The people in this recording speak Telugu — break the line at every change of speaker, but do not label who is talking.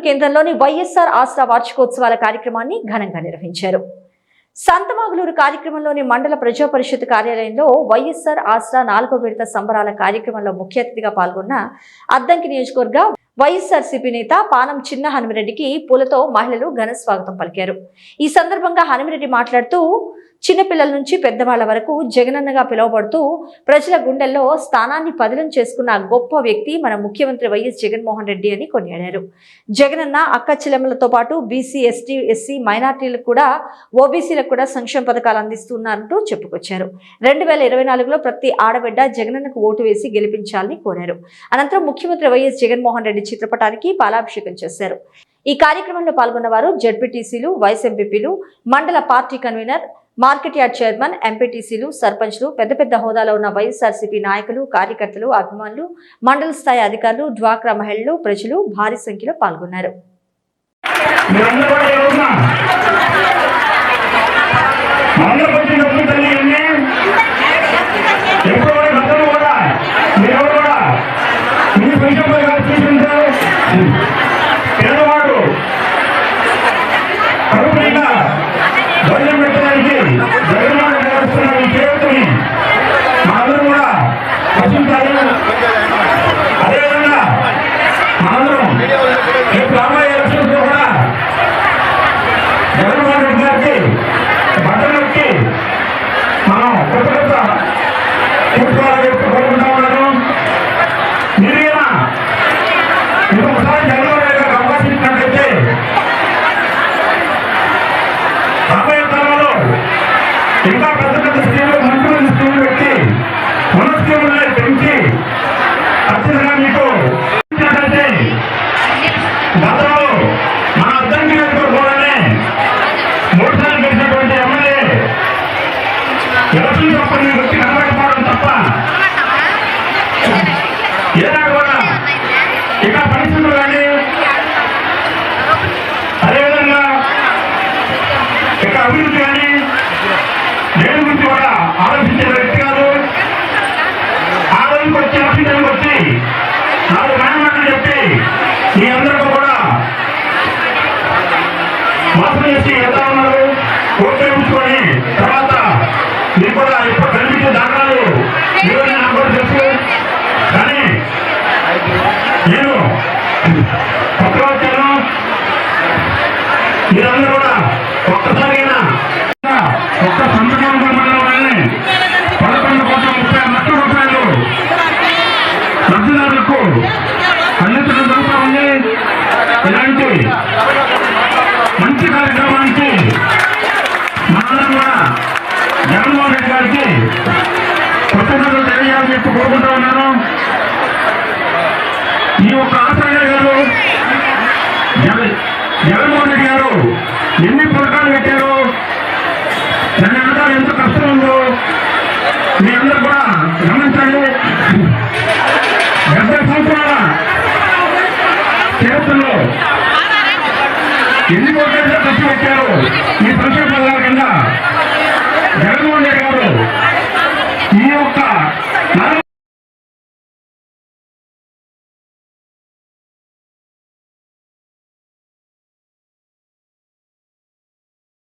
కేంద్రంలోని వైఎస్ఆర్ ఆసరా వార్షికోత్సవాల కార్యక్రమాన్ని ఘనంగా నిర్వహించారు. సంతమాగులూరు కార్యక్రమంలోని మండల ప్రజా పరిషత్ కార్యాలయంలో వైఎస్ఆర్ ఆసరా నాలుగో విడత సంబరాల కార్యక్రమంలో ముఖ్య అతిథిగా పాల్గొన్న అద్దంకి నియోజకవర్గ వైఎస్ఆర్సీపీ నేత పానం చిన్న హనుమిరెడ్డికి పూలతో మహిళలు ఘన స్వాగతం పలికారు. ఈ సందర్భంగా హనుమిరెడ్డి మాట్లాడుతూ చిన్నపిల్లల నుంచి పెద్దవాళ్ళ వరకు జగనన్నగా పిలువబడుతూ ప్రజల గుండెల్లో స్థానాన్ని పదిలం చేసుకున్న గొప్ప వ్యక్తి మన ముఖ్యమంత్రి వైఎస్ జగన్మోహన్ రెడ్డి అని కొనియాడారు. జగనన్న అక్క చెల్లెమ్మలతో పాటు బీసీ ఎస్టీ ఎస్సీ మైనార్టీలకు కూడా ఓబీసీలకు కూడా సంక్షేమ పథకాలు అందిస్తున్నారంటూ చెప్పుకొచ్చారు. రెండు వేల ఇరవై నాలుగులో ప్రతి ఆడబిడ్డ జగనన్నకు ఓటు వేసి గెలిపించాలని కోరారు. అనంతరం ముఖ్యమంత్రి వైఎస్ జగన్మోహన్ రెడ్డి చిత్రపటానికి పాలాభిషేకం చేశారు. ఈ కార్యక్రమంలో పాల్గొన్న వారు జడ్పీటీసీలు వైఎస్ఎంపీలు మండల party convenor market yard chairman ఎంపీటీసీలు సర్పంచ్లు పెద్ద పెద్ద హోదాలో ఉన్న వైఎస్ఆర్సీపీ నాయకులు కార్యకర్తలు అభిమానులు మండల స్థాయి అధికారులు డ్వాక్రా మహిళలు ప్రజలు భారీ సంఖ్యలో పాల్గొన్నారు
మీరందరూ కూడా ఈ రోజున ఆంధ్రప్రదేశ్ డబ్బులు తల్లి ఇవన్నీ ఎప్పుడు కూడా గతంలో కూడా మీరెవరు కూడా ఇన్ని పెన్షన్ పథకాలు తీసుకుంటే పేదవాడు కడుపు నిండా ధైర్యం పెట్టడానికి జగన్మోహన్ రెడ్డి గారు ఇస్తున్న ఈ చేతుని మనందరం కూడా రక్షించాలి అదేవిధంగా మనందరం రేపు రాబోయే ఎలక్షన్స్లో కూడా జగన్మోహన్ రెడ్డి గారికి బట్టలు నొక్కి మనం కొత్త కొత్త కూర్చోవాలని చెప్పి కోరుకుంటా ఉన్నాను మీరు ఇలా ఇంకొకసారి జగన్మోహన్ రెడ్డి గారికి అవకాశం ఇచ్చినట్లయితే రాబోయే కాలంలో ఇంకా పెద్ద పెద్ద స్కీములు మంత్రులు స్కీములు పెట్టి మన స్కీముల్ని పెంచి ఖచ్చితంగా మీకు ఇచ్చినట్లయితే గతంలో మన అర్థంకి కూడా మూడు గెలిచినటువంటి ఎమ్మెల్యే ఎలక్షన్ తప్ప వచ్చి కనబడకపోవడం తప్ప కూడా ఇక పరిస్థితులు కానీ అదేవిధంగా ఇక అభివృద్ధి కానీ దేని గురించి కూడా ఆలోచించే వ్యక్తి కాదు. ఆ రోజుకి వచ్చి ఎలక్షన్ వచ్చి నాలుగు మాటలు చెప్పి మీ అందరికీ కూడా మోసం చేసి ఎలా ఉన్నారు. ఓట్లు తర్వాత మీరు కూడా ఇప్పుడు కనిపించే దాఖలాలు మీరు నాకు కూడా తెలుసు. కానీ నేను పక్కన వచ్చాను మీరందరూ కూడా ఒక్కసారి కన్నెత్తులు అందించడం ఇలాంటి మంచి కార్యక్రమానికి మనందరం కూడా జగన్మోహన్ రెడ్డి గారికి కృతజ్ఞతలు తెలియాలని చెప్పి కోరుకుంటూ ఉన్నాను. ఈ యొక్క ఆశ్రయ గారు జగన్మోహన్ రెడ్డి గారు ఎన్ని పథకాలు పెట్టారు దాని వెనకాల ఎంత కష్టం ఉందో మీ అందరూ కూడా గమనించండి. డెబ్బై సంవత్సరాల చరిత్రలో ఎన్ని ఓట్లైతే ఖర్చు పెట్టారు? ఈ పరిశ్రమ కింద